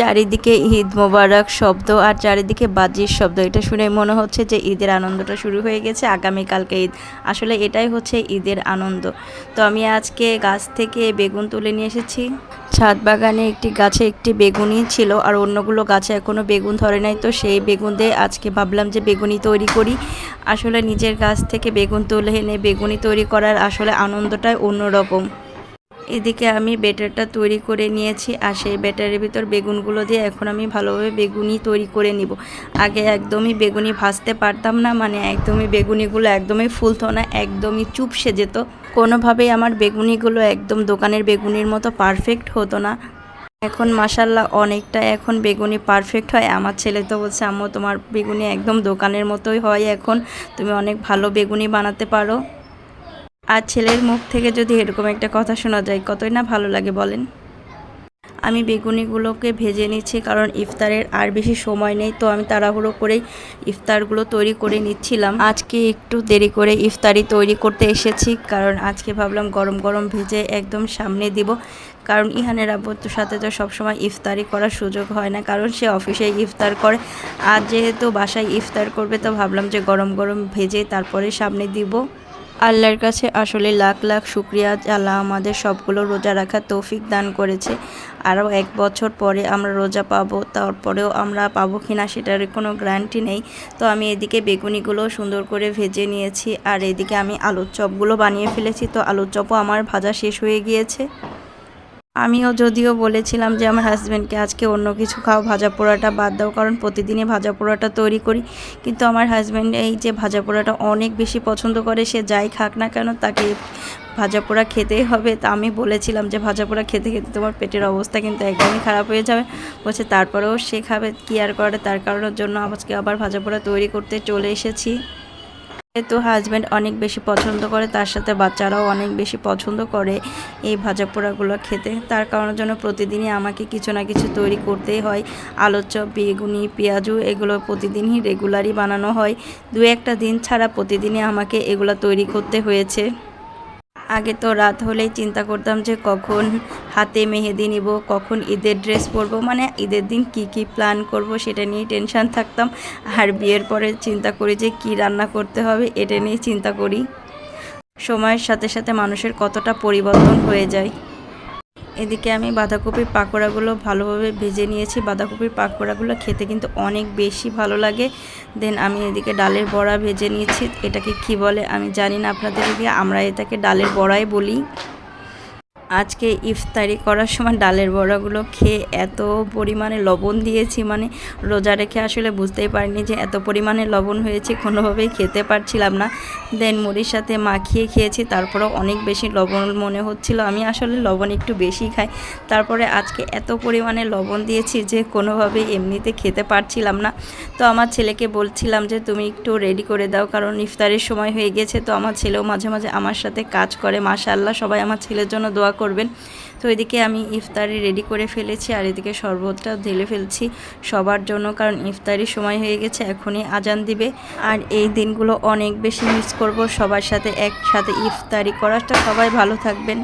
চারিদিকে ঈদ মোবারক শব্দ আর চারিদিকে বাজির শব্দ। এটা শুনে মনে হচ্ছে যে ঈদের আনন্দটা শুরু হয়ে গেছে, আগামীকালকে ঈদ। আসলে এটাই হচ্ছে ঈদের আনন্দ। তো আমি আজকে গাছ থেকে বেগুন তুলে নিয়ে এসেছি। ছাদ বাগানে একটি গাছে একটি বেগুনই ছিল আর অন্যগুলো গাছে এখনও বেগুন ধরে নাই। তো সেই বেগুন দিয়ে আজকে ভাবলাম যে বেগুনি তৈরি করি। আসলে নিজের গাছ থেকে বেগুন তুলে এনে বেগুনি তৈরি করার আসলে আনন্দটাই অন্যরকম। এদিকে আমি ব্যাটারটা তৈরি করে নিয়েছি আর সেই ব্যাটারের ভিতর বেগুনগুলো দিয়ে এখন আমি ভালোভাবে বেগুনি তৈরি করে নিব। আগে একদমই বেগুনি ভাজতে পারতাম না মানে একদমই বেগুনিগুলো একদমই ফুলতো না, একদমই চুপসে যেত। কোনোভাবেই আমার বেগুনিগুলো একদম দোকানের বেগুনির মতো পারফেক্ট হতো না। এখন মাসাল্লাহ অনেকটা এখন বেগুনি পারফেক্ট হয়। আমার ছেলে তো বলছে, আম্মু, তোমার বেগুনি একদম দোকানের মতোই হয় এখন। তুমি অনেক ভালো বেগুনি বানাতে পারো। আর ছেলের মুখ থেকে যদি এরকম একটা কথা শোনা যায়, কতই না ভালো লাগে বলেন? আমি বেগুনিগুলোকে ভেজে নিচ্ছি কারণ ইফতারের আর বেশি সময় নেই, তো আমি তাড়াহুড়ো করেই ইফতারগুলো তৈরি করে নিচ্ছিলাম। আজকে একটু দেরি করে ইফতারি তৈরি করতে এসেছি কারণ আজকে ভাবলাম গরম গরম ভেজে একদম সামনে দিব। কারণ ইহানের আব্বুর সাথে তো সবসময় ইফতারি করার সুযোগ হয় না, কারণ সে অফিসে ইফতার করে। আর যেহেতু বাসায় ইফতার করবে, তো ভাবলাম যে গরম গরম ভেজে তারপরে সামনে দিব। আল্লাহর কাছে আসলে লাখ লাখ শুক্রিয়া, আল্লাহ আমাদের সবগুলো রোজা রাখার তৌফিক দান করেছে। আরও এক বছর পরে আমরা রোজা পাবো, তারপরেও আমরা পাবো কি না সেটার কোনো গ্যারান্টি নেই। তো আমি এদিকে বেগুনিগুলো সুন্দর করে ভেজে নিয়েছি, আর এদিকে আমি আলুর চপগুলো বানিয়ে ফেলেছি। তো আলুর চপও আমার ভাজা শেষ হয়ে গিয়েছে। আমিও যদিও বলেছিলাম যে আমার হাজব্যান্ডকে আজকে অন্য কিছু খাও, ভাজা পোড়াটা বাদ দাও, কারণ প্রতিদিনই ভাজা পোড়াটা তৈরি করি। কিন্তু আমার হাজব্যান্ড এই যে ভাজা পোড়াটা অনেক বেশি পছন্দ করে, সে যাই খাক না কেন তাকে ভাজা পোড়া খেতেই হবে। তা আমি বলেছিলাম যে ভাজা পোড়া খেতে খেতে তোমার পেটের অবস্থা কিন্তু একদমই খারাপ হয়ে যাবে। বলছে, তারপরেও সে খাবে, কী আর করে? তার কারণের জন্য আজকে আবার ভাজা পোড়া তৈরি করতে চলে এসেছি। যেহেতু হাজব্যান্ড অনেক বেশি পছন্দ করে, তার সাথে বাচ্চারাও অনেক বেশি পছন্দ করে এই ভাজা পোড়াগুলো খেতে। তার কারণের জন্য প্রতিদিনই আমাকে কিছু না কিছু তৈরি করতেই হয়। আলুর চপ বেগুনি, পেঁয়াজু এগুলো প্রতিদিনই রেগুলারই বানানো হয়। দু একটা দিন ছাড়া প্রতিদিনই আমাকে এগুলো তৈরি করতে হয়েছে। আগে তো রাত হলেই চিন্তা করতাম যে কখন হাতে মেহেদি নিব, কখন ঈদের ড্রেস পরবো মানে ঈদের দিন কি কি প্ল্যান করব সেটা নিয়ে টেনশান থাকতাম। আর বিয়ের পরে চিন্তা করি যে কি রান্না করতে হবে এটা নিয়ে চিন্তা করি। সময়ের সাথে সাথে মানুষের কতটা পরিবর্তন হয়ে যায়। এদিকে আমি বাঁধাকপির পাকোড়াগুলো ভালোভাবে ভেজে নিয়েছি। বাঁধাকপির পাকোড়াগুলো খেতে কিন্তু অনেক বেশি ভালো লাগে। দেন আমি এদিকে ডালের বড়া ভেজে নিয়েছি। এটাকে কি বলে আমি জানি না আপনাদের এদিকে, আমরা এটাকে ডালের বড়াই বলি। আজকে ইফতারি করার সময় ডালের বড়াগুলো খেয়ে এত পরিমাণে লবণ দিয়েছি মানে রোজা রেখে আসলে বুঝতেই পারিনি যে এত পরিমাণে লবণ হয়েছে, কোনোভাবেই খেতে পারছিলাম না। দেন মুড়ির সাথে মাখিয়ে খেয়েছি, তারপরেও অনেক বেশি লবণ মনে হচ্ছিল, আমি আসলে লবণ একটু বেশি খাই। তারপরে আজকে এত পরিমাণে লবণ দিয়েছি যে কোনোভাবেই এমনিতে খেতে পারছিলাম না। তো আমার ছেলেকে বলছিলাম যে, তুমি একটু রেডি করে দাও, কারণ ইফতারের সময় হয়ে গেছে। তো আমার ছেলেও মাঝে মাঝে আমার সাথে কাজ করে, মাশাআল্লাহ, সবাই আমার ছেলের জন্য দোয়া করবেন। তো এদিকে আমি ইফতারি রেডি করে ফেলেছি আর এদিকে শরবতটা ঢেলে ফেলছি সবার জন্য কারণ ইফতারি সময় হয়ে গেছে, এখনই আজান দিবে। আর এই দিনগুলো অনেক বেশি মিস করব সবার সাথে একসাথে ইফতারি করাটা। সবাই ভালো থাকবেন।